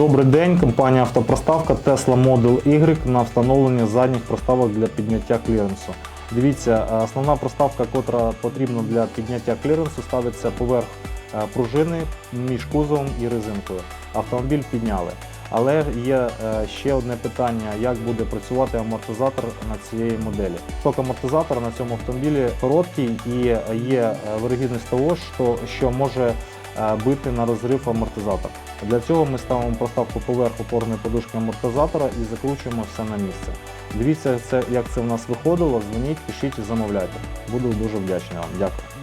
Добрий день, компанія Автопроставка Tesla Model Y на встановлення задніх проставок для підняття кліренсу. Дивіться, е, основна проставка, котра потрібна для підняття кліренсу, ставиться поверх е, пружини між кузовом і резинкою. Автомобіль підняли. Але є е, ще одне питання: як буде працювати амортизатор на цієї моделі. Ток амортизатора на цьому автомобілі короткий і є вирогідність того, що, може бити на розрив амортизатор. Для цього ми ставимо проставку поверх опорної подушки амортизатора і закручуємо все на місце. Дивіться, як це в нас виходило, дзвоніть, пишіть і замовляйте. Буду дуже вдячний вам. Дякую.